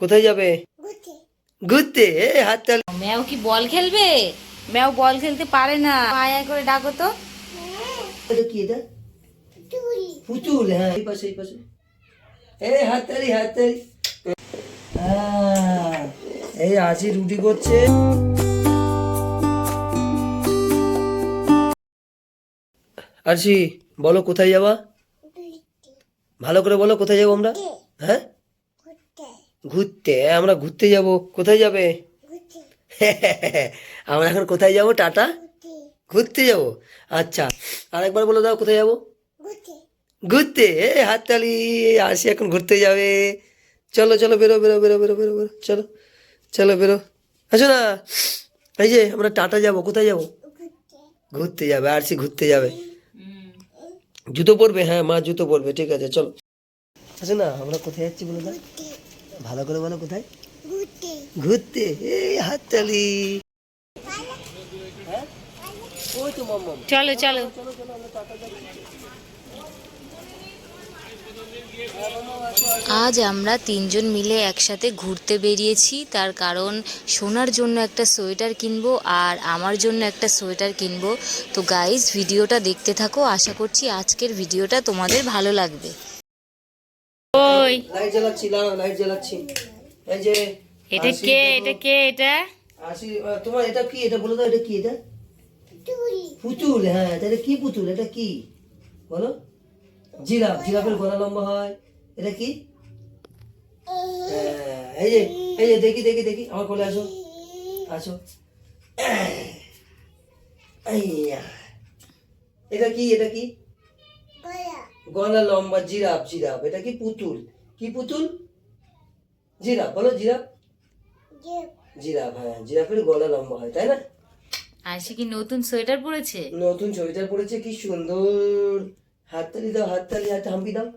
কোথায় যাবে? ঘুরতে। এ হাত তালি। ম্যাও কি বল খেলবে? ম্যাও বল খেলতে পারে না। আয় আয় করে ডাকো তো। এটা কি এটা? পুতুল। হ্যাঁ এই পাশে এই পাশে। এ হাত তালি হাত তালি। হ্যাঁ, এই আসি রুটি করছে। আরশি বলো কোথায় যাবা? ভালো করে বলো কোথায় যাব আমরা? হ্যাঁ? ঘুরতে? আমরা ঘুরতে যাব। কোথায় যাবে? আমরা এখন কোথায় যাব টাটা? ঘুরতে। যাব? আচ্ছা আরেকবার বলে দাও কোথায় যাব? ঘুরতে। এ হাততালি আসি এখন ঘুরতে যাবে। চলো চলো বেরো বেরো বেরো বেরো বেরো বেরো চলো চলো বেরো। আসো না। এই যে আমরা টাটা যাব কোথায় যাব? ঘুরতে। যাবে আরসি ঘুরতে যাবে। জুতো পরবে? হ্যাঁ মা জুতো পরবে ঠিক আছে চলো। আচ্ছা না আমরা কোথায় যাচ্ছি বলে দাও। ভালো করে বলো কোথায়? ঘুরতে। এই হাততালি। হ্যাঁ? চলো চলো। আজ আমরা তিনজন মিলে একসাথে ঘুরতে বেরিয়েছি। তার কারণ সোনার জন্য একটা সোয়েটার কিনবো আর আমার জন্য একটা সোয়েটার কিনবো। তো গাইজ ভিডিওটা দেখতে থাকো। আশা করছি আজকের ভিডিওটা তোমাদের ভালো লাগবে। ওই লাইট জ্বালাচ্ছি লাইট জ্বালাচ্ছি। এই যে এটা কে এটা কে এটা? আহ, তোমার এটা কি? এটা বলে দাও এটা কি এটা? পুতুল। হ্যাঁ এটা কি পুতুল? এটা কি? বলো। জিরাফ জিরাফের গলা লম্বা হয়। এটা কি? হ্যাঁ, এই যে এই যে দেখি দেখি দেখি আমার কোলে আসো। আসো। এটা কি এটা কি? গলা। লম্বা জিরাফ জিরাফ এটা কি পুতুল? কি পুতুল? জিরাফ বলো জিরাফ। জিরাফ। হ্যাঁ জিরাফের গলা লম্বা হয় তাই না? আর সে কি নতুন সোয়েটার পরেছে? নতুন ছবিটা পড়েছে কি সুন্দর। হাততালি দাও হাততালি হাত হাম্পি দাও।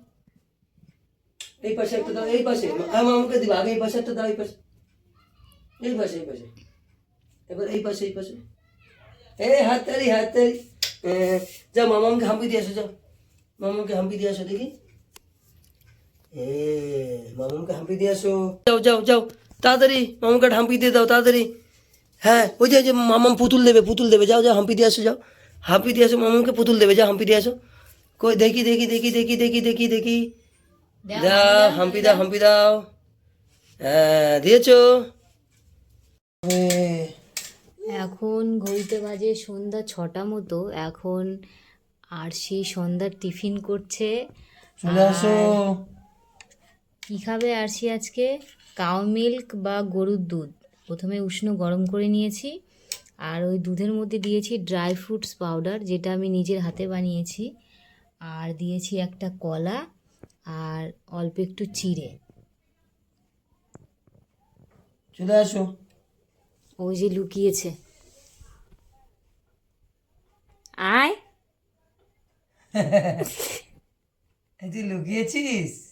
এই পাশে একটা দাও এই পাশে। আমাকে দিবা আগে এই পাশে একটা দাও এই পাশে। এই পাশে এই পাশে। এবার এই পাশে এই পাশে। এই হাততালি হাততালি। যাও মামামকে হাম্পি দিয়ে আসো যাও। মামামকে হাম্পি দিয়ে আসো দেখি। এ মামামকে হাম্পি দিয়ে আসো। যাও যাও যাও। তাড়াতাড়ি মামাকে হাম্পি দিয়ে দাও তাড়াতাড়ি। হ্যাঁ ওই যে ওই যে মামাম পুতুল দেবে পুতুল দেবে। যাও যাও হাম্পি দিয়ে আসো যাও। হাম্পি দিয়ে আসো মামামকে পুতুল দেবে। যাও হাম্পি দিয়ে আসো। কই দেখি দেখি দেখি দেখি দেখি দেখি দেখি। দাও হাম্পি দাও হাম্পি দাও হ্যাঁ দিয়েছ। এখন ঘড়িতে বাজে সন্ধ্যা ছটা মতো। এখন আর সেই সন্ধ্যার টিফিন করছে। চলে আসো। কি খাবে আরশি আজকে? কাউ মিল্ক বা গরুর দুধ। প্রথমে উষ্ণ গরম করে নিয়েছি আর ওই দুধের মধ্যে দিয়েছি ড্রাই ফ্রুটস পাউডার যেটা আমি নিজের হাতে বানিয়েছি। আর দিয়েছি একটা কলা আর অল্প একটু চিড়ে। চলে আসো। ওই যে লুকিয়েছে। আয়। তুই লুকিয়েছিস?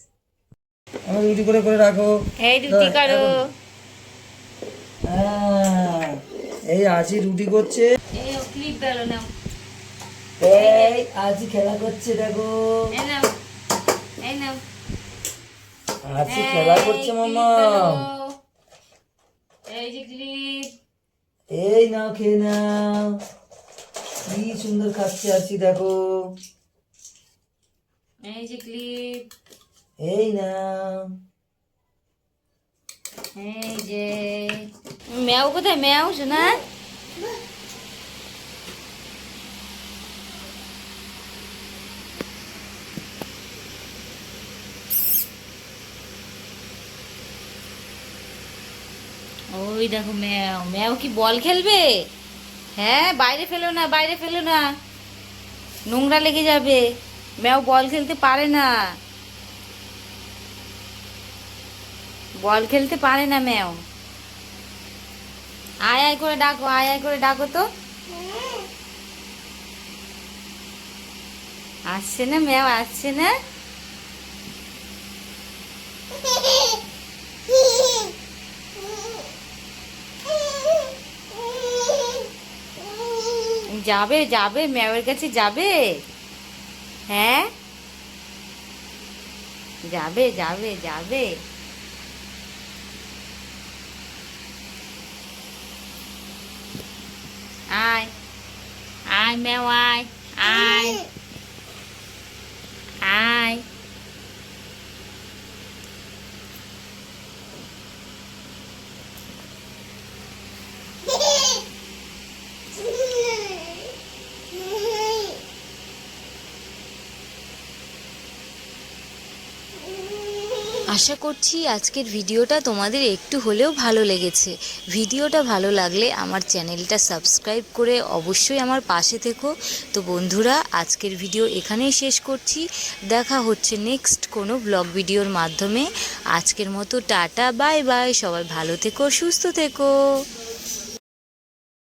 আমার রুটি করে করে রাখো। এই রুটি করো। হ্যাঁ, এই আজি রুটি করছে। এই ক্লিপ গেল নাও। এই আজি খেলা করছে দেখো। এই নাও এই নাও। আজি খেলা করছে মামা এই যে ক্লিপ এই নাও খেয়ে নাও। কি সুন্দর খাচ্ছে আছি দেখো। এই যে ক্লিপ এই নাও এই যে ম্যাও কোথায়? ম্যাও শোনা ওই দেখো ম্যাও ম্যাও কি বল খেলবে? হ্যাঁ বাইরে ফেলো না, বাইরে ফেলো না। নোংরা লেগে যাবে। ম্যাও বল খেলতে পারে না। বল খেলতে পারে না ম্যাও আয় আয় করে ডাকো, আয় আয় করে ডাকো তো। আসছে না ম্যাও আসছে না। যাবে যাবে ম্যাওয়ের কাছে যাবে। হ্যাঁ? যাবে যাবে যাবে। আয় ম্যাও আয় আয় আয় আশা করছি আজকের ভিডিওটা তোমাদের একটু হলেও ভালো লেগেছে। ভিডিওটা ভালো লাগলে আমার চ্যানেলটা সাবস্ক্রাইব করে অবশ্যই আমার পাশে থেকো। তো বন্ধুরা, আজকের ভিডিও এখানেই শেষ করছি। দেখা হচ্ছে নেক্সট কোনো ব্লগ ভিডিওর মাধ্যমে। আজকের মতো টাটা, বাই বাই, সবাই ভালো থেকো, সুস্থ থেকো।